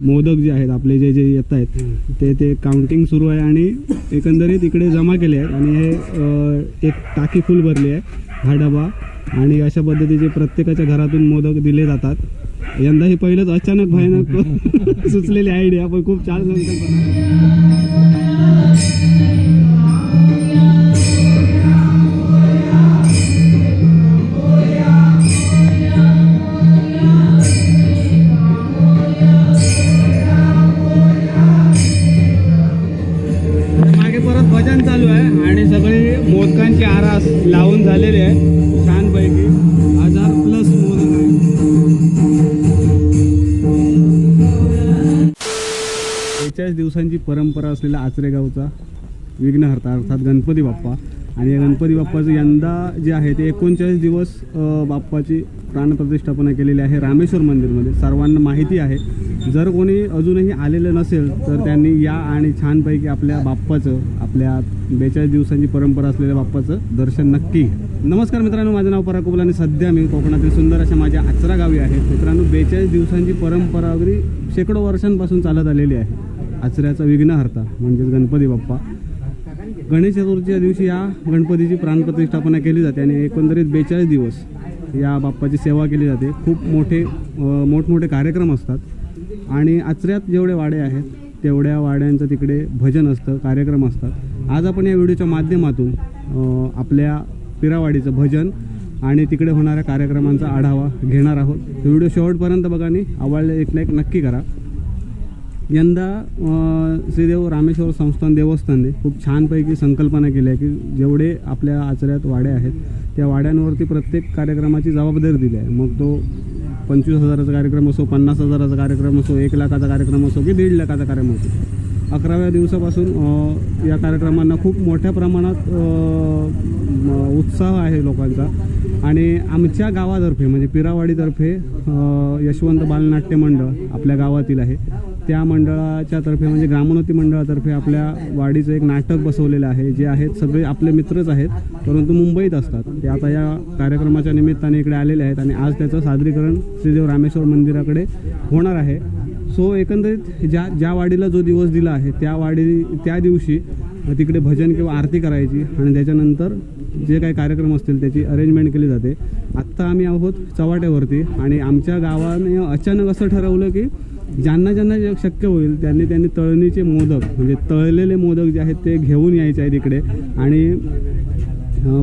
मोदक जे आहेत आपले जे जे येत आहेत ते ते काउंटिंग सुरू आहे आणि एकंदरीत इकडे जमा केले आहेत आणि हे एक टाकी फुल भरली आहे हा डबा. आणि अशा पद्धतीचे प्रत्येकाच्या घरातून मोदक दिले जातात. यंदा ही पहिलंच अचानक भयानक सुचलेली आयडिया पण खूप छान दिवसांची परंपरा असलेला आचरेगावचा विघ्नहर्ता अर्थात गणपती बाप्पा. आणि या गणपती बाप्पाचं यंदा जे आहे ते एकोणचाळीस दिवस बाप्पाची प्राणप्रतिष्ठापना केलेली आहे रामेश्वर मंदिरमध्ये. सर्वांना माहिती आहे. जर कोणी अजूनही आलेलं नसेल तर त्यांनी या आणि छानपैकी आपल्या बाप्पाचं आपल्या बेचाळीस दिवसांची परंपरा असलेल्या बाप्पाचं दर्शन नक्की नमस्कार मित्रांनो माझं नाव पराकुबल आणि सध्या मी कोकणातील सुंदर अशा माझ्या आचरा गावी आहे. मित्रांनो बेचाळीस दिवसांची परंपरा अगदी शेकडो वर्षांपासून चालत आलेली आहे. आचऱ्याचा विघ्नहर्ता म्हणजेच गणपती बाप्पा. गणेश चतुर्थीच्या दिवशी या गणपतीची प्राणप्रतिष्ठापना केली जाते आणि एकंदरीत बेचाळीस दिवस या बाप्पाची सेवा केली जाते. खूप मोठे मोठमोठे कार्यक्रम असतात आणि आचऱ्यात जेवढे वाडे आहेत तेवढ्या वाड्यांचं तिकडे भजन असतं कार्यक्रम असतात. आज आपण या व्हिडिओच्या माध्यमातून आपल्या पिरावाडीचं भजन आणि तिकडे होणाऱ्या कार्यक्रमांचा आढावा घेणार आहोत. व्हिडिओ शेवटपर्यंत बघा आणि आवडले एक ना एक नक्की करा. यंदा श्रीदेव रामेश्वर संस्थान देवस्थानने खूप छानपैकी संकल्पना केली आहे की जेवढे आपल्या आचऱ्यात वाड्या आहेत त्या वाड्यांवरती प्रत्येक कार्यक्रमाची जबाबदारी दिली आहे. मग तो पंचवीस हजाराचा कार्यक्रम असो पन्नास हजाराचा कार्यक्रम असो एक लाखाचा कार्यक्रम असो की दीड लाखाचा कार्यक्रम असो. अकराव्या दिवसापासून या कार्यक्रमांना खूप मोठ्या प्रमाणात उत्साह आहे लोकांचा. आणि आमच्या गावातर्फे म्हणजे पिरावाडीतर्फे यशवंत बालनाट्य मंडळ आपल्या गावातील आहे. त्या मंडळाच्या तर्फे म्हणजे ग्रामोन्नती मंडळातर्फे आपल्या वाडीचं एक नाटक बसवलेलं आहे जे आहेत सगळे आपले मित्रच आहेत परंतु मुंबईत असतात. ते आता या कार्यक्रमाच्या निमित्ताने इकडे आलेले आहेत आणि आज त्याचं सादरीकरण श्रीदेव रामेश्वर मंदिराकडे होणार आहे. सो एकंदरीत ज्या ज्या वाडीला जो दिवस दिला आहे त्या वाडी त्या दिवशी तिकडे भजन किंवा आरती करायची आणि त्याच्यानंतर जे काही कार्यक्रम असतील त्याची अरेंजमेंट केली जाते. आत्ता आम्ही आहोत चव्हाट्यावरती आणि आमच्या गावाने अचानक असं ठरवलं की ज्यांना ज्यांना जे शक्य होईल त्यांनी त्यांनी तळणीचे मोदक म्हणजे तळलेले मोदक जे आहेत ते घेऊन यायचे आहेत इकडे. आणि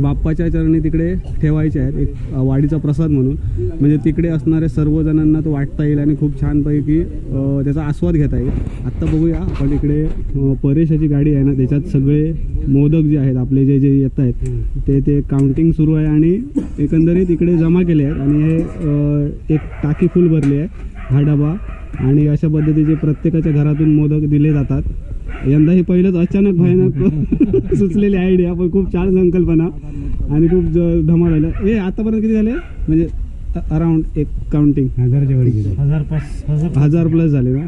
बाप्पाच्या चरणी तिकडे ठेवायचे आहेत एक वाडीचा प्रसाद म्हणून. म्हणजे तिकडे असणाऱ्या सर्वजणांना तो वाटता येईल आणि खूप छानपैकी त्याचा आस्वाद घेता येईल. आत्ता बघूया आपण इकडे परेशाची गाडी आहे ना त्याच्यात सगळे मोदक जे आहेत आपले जे जे येत आहेत ते ते काउंटिंग सुरू आहे आणि एकंदरीत इकडे जमा केले आहेत. आणि हे एक टाकी फुल भरली आहे. हा डबा आणि अशा पद्धतीचे प्रत्येकाच्या घरातून मोदक दिले जातात. यंदा ही पहिलंच अचानक भयानक सुचलेली आयडिया पण खूप छान संकल्पना आणि खूप ज- धमाल झालं हे आतापर्यंत किती झाले? म्हणजे अराउंड एक काउंटिंग हजारच्या वर गेले. हजार हजार प्लस झाले ना?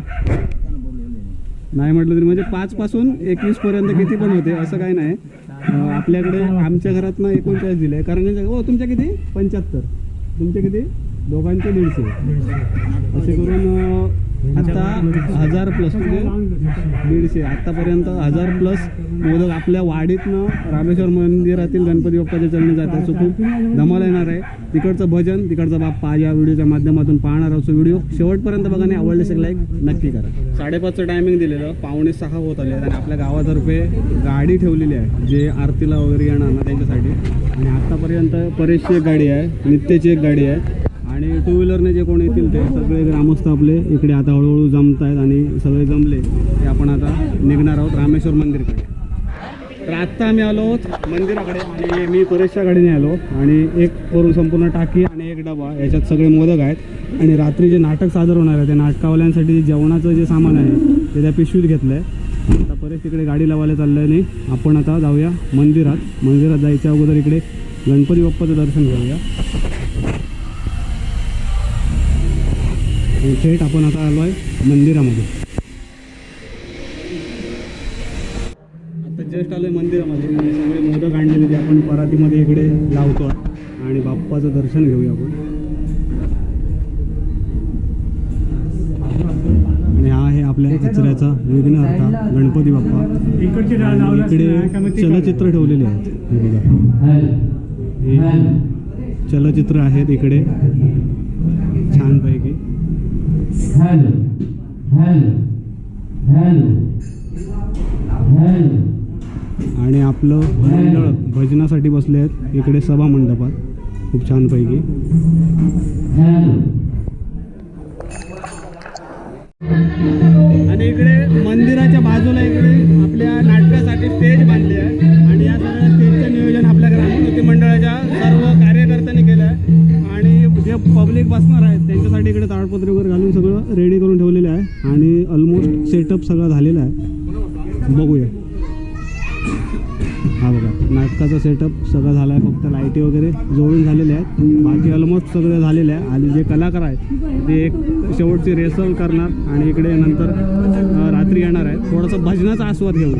नाही म्हटलं तरी म्हणजे पाच पासून एकवीस पर्यंत किती पण होते असं काही नाही. आपल्याकडे आमच्या घरात ना एकोणचाळीस दिले. कारण हो तुमच्या किती? पंच्याहत्तर. तुमचे किती? दोघांचे दीडशे. असे करून आता हजार प्लस म्हणजे दीडशे. आत्तापर्यंत हजार प्लस मोदक आपल्या वाडीतनं रामेश्वर मंदिरातील गणपती बाप्पाच्या चरणी जातात सो खूप धमाल येणार आहे. तिकडचं भजन तिकडचा बाप्पा या व्हिडिओच्या माध्यमातून पाहणार असो व्हिडिओ शेवटपर्यंत बघा आणि आवडले असेल लाईक नक्की करा. साडेपाचचं टायमिंग दिलेलं. पावणे सहा होत आले आणि आपल्या गावातर्फे गाडी ठेवलेली आहे. जे आरतीला वगैरे येणार ना त्यांच्यासाठी. आणि आत्तापर्यंत परेशची एक गाडी आहे. नित्याची एक गाडी आहे. आणि टू व्हीलरने जे कोण येतील ते सगळे ग्रामस्थ आपले इकडे आता हळूहळू जमत आहेत आणि सगळे जमले ते आपण आता निघणार आहोत रामेश्वर मंदिरकडे. तर आत्ता आम्ही आलो आहोत मंदिराकडे आणि मी परेशच्या गाडीने आलो आणि एक करून संपूर्ण टाकी आणि एक डबा याच्यात सगळे मोदक आहेत. आणि रात्री जे नाटक सादर होणार आहे त्या नाटकावाल्यांसाठी जे जेवणाचं जे सामान आहे ते त्या पिशवीत घेतलं आहे आता परेश तिकडे गाडी लावायला चाललं आहे नाही आपण आता जाऊया मंदिरात. मंदिरात जायच्या अगोदर इकडे गणपती बाप्पाचं दर्शन घेऊया. थेट आपण आता आलो आहे मंदिरामध्ये. आता जस्ट आलोय मंदिरामध्ये. आणि सगळे मोदक आणलेले ते आपण परातीमध्ये इकडे लावतो आणि बाप्पाचं दर्शन घेऊया आपण. आणि हा आपल्या आचऱ्याचा विघ्नहर्ता गणपती बाप्पा. इकडे चलचित्र ठेवलेले आहेत. हे चलचित्र आहेत इकडे. छानपैकी. आणि आपलं मंडळ भजनासाठी बसले आहेत. इकडे सभा मंडपात. खूप छानपैकी. आणि इकडे मंदिराच्या बाजूला इकडे आपल्या नाटकासाठी स्टेज बांधली आहे जे पब्लिक बसणार आहेत. त्यांच्यासाठी इकडे ताडपत्री वगैरे घालून सगळं रेडी करून ठेवलेलं आहे. आणि ऑलमोस्ट सेटअप सगळं झालेलं आहे. बघूया. हा बघा नाटकाचा सेटअप सगळं झाला आहे फक्त लाईटी वगैरे जोडून झालेले आहेत. बाकी ऑलमोस्ट सगळं झालेलं आहे. आणि जे कलाकार आहेत ते एक शेवटची रेसल करणार. आणि इकडे नंतर रात्री येणार आहेत. थोडासा भजनाचा आस्वाद घेऊ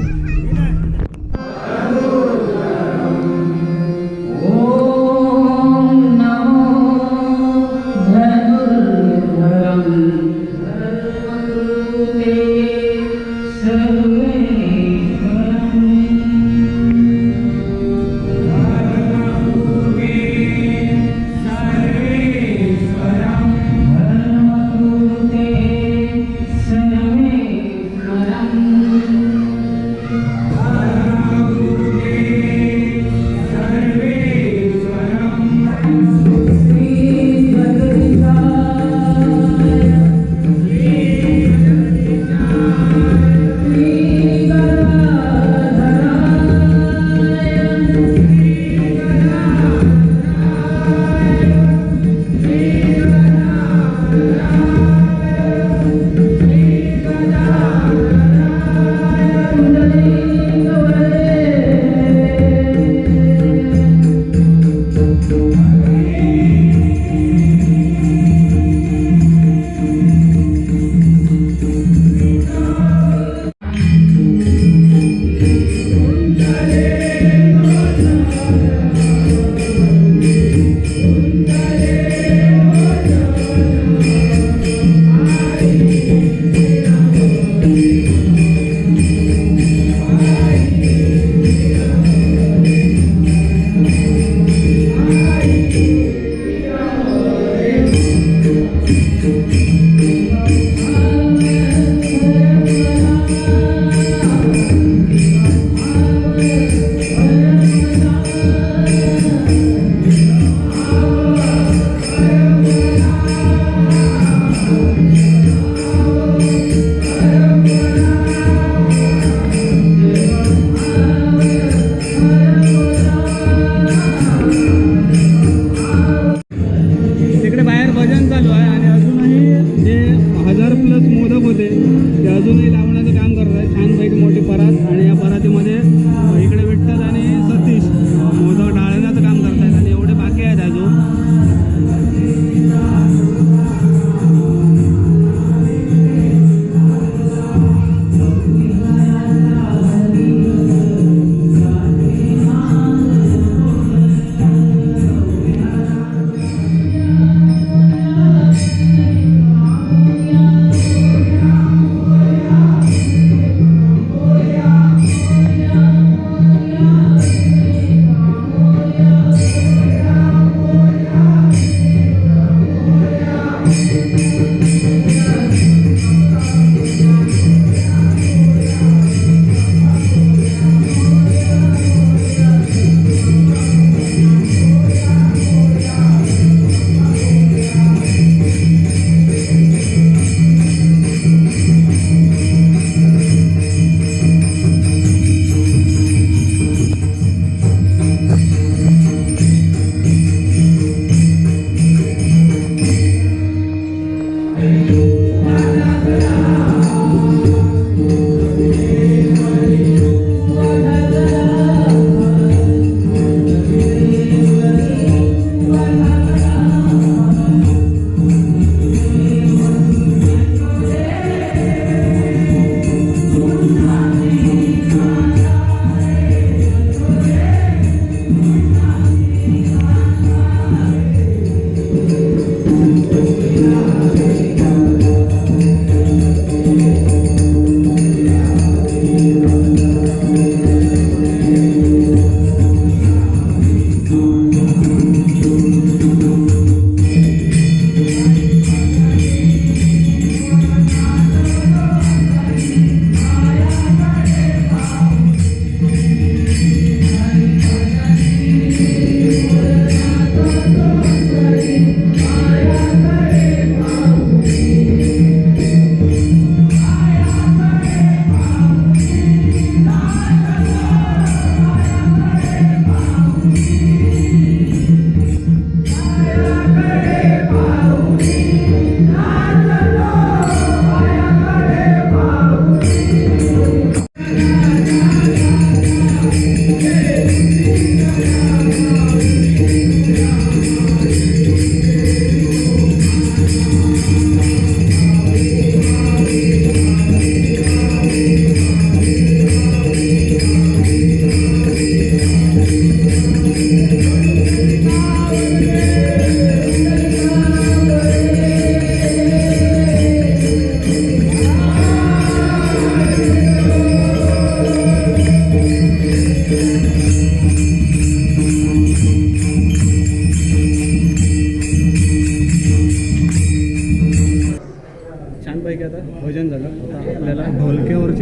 तिकडे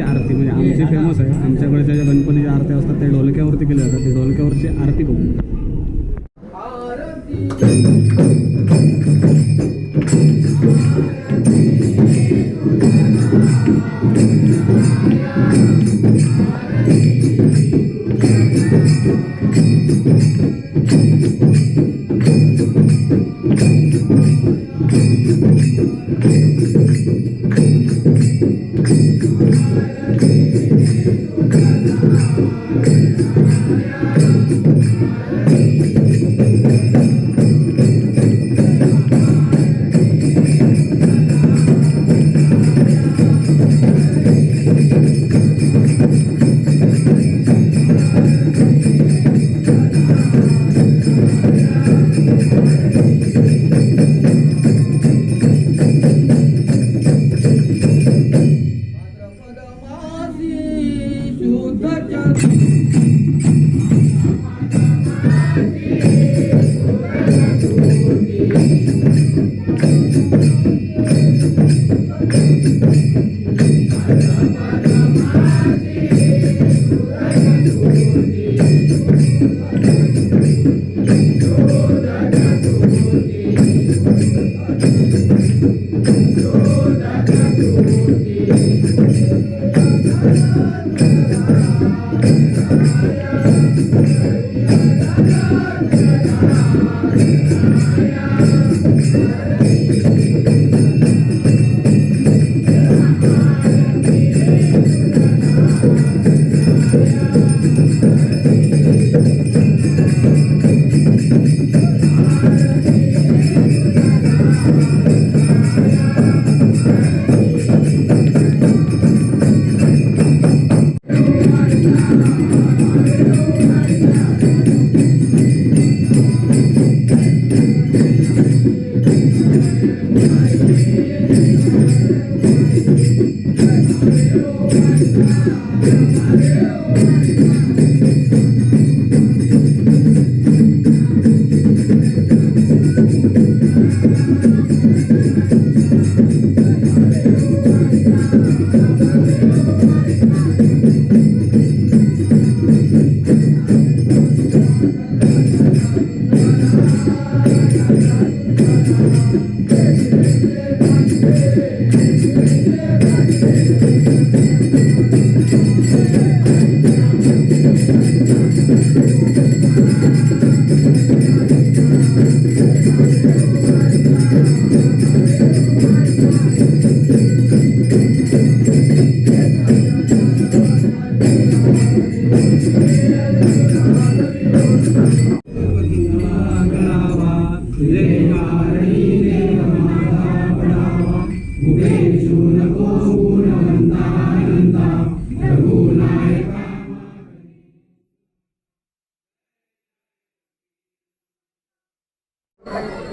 आरती म्हणजे आमची फेमस आहे. आमच्याकडच्या ज्या गणपतीच्या आरत्या असतात त्या ढोलक्यावरती केल्या जातात. ते ढोलक्यावरची आरती बघू.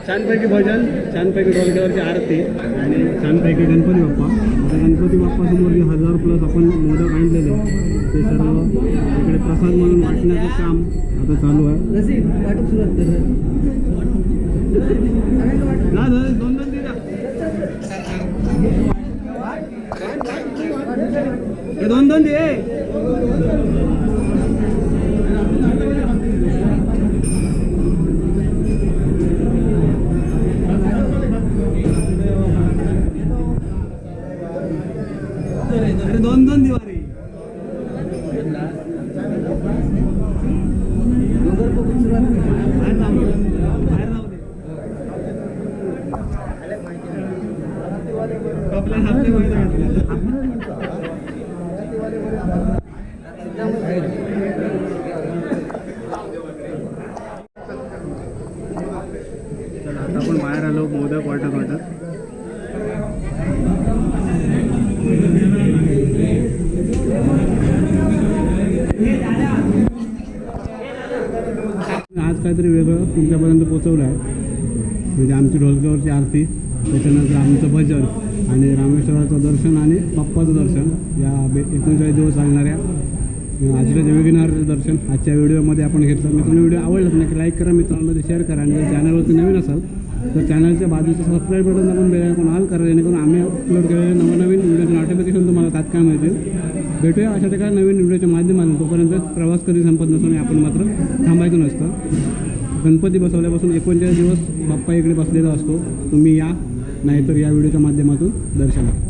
छानपैकी भजन छानपैकी ढोलक्यावरची आरती आणि छानपैकी गणपती बाप्पा. आता गणपती बाप्पासमोर जे हजार प्लस आपण मोदक आणलेले ते सर्व इकडे प्रसाद म्हणून वाटण्याचं काम आता चालू आहे. आपण बाहेर आलो मोदक वाटत वाटत आज काहीतरी वेगळं तुमच्या पोचवलं आहे म्हणजे आमची ढोलक्यावरची आरती त्याच्यानंतर आमचं भजन आणि रामेश्वराचं दर्शन आणि बाप्पाचं दर्शन. या बे एकोणचाळीस दिवस चालणाऱ्या आजच्या वेबिनारचं दर्शन. आजच्या व्हिडिओमध्ये आपण घेतलं. मित्रांनो व्हिडिओ आवडला नाही नक्की लाईक करा मित्रांमध्ये शेअर करा. आणि जर चॅनलवरती नवीन असाल तर चॅनलच्या बाजूचं सबस्क्राईब बटन आपण बेल ऑल करा जेणेकरून आम्ही अपलोड केलेले नवनवीन व्हिडिओचे नोटिफिकेशन तुम्हाला तात्काळ मिळतील. भेटूया अशा एका नवीन व्हिडिओच्या माध्यमातून. तोपर्यंत प्रवास कधी संपत नसून आपण मात्र थांबायचं नसतं. गणपती बसवल्यापासून एकोणचाळीस दिवस बाप्पा इकडे बसलेला असतो. तुम्ही या नाहीतर या व्हिडिओच्या माध्यमातून दर्शन घ्या.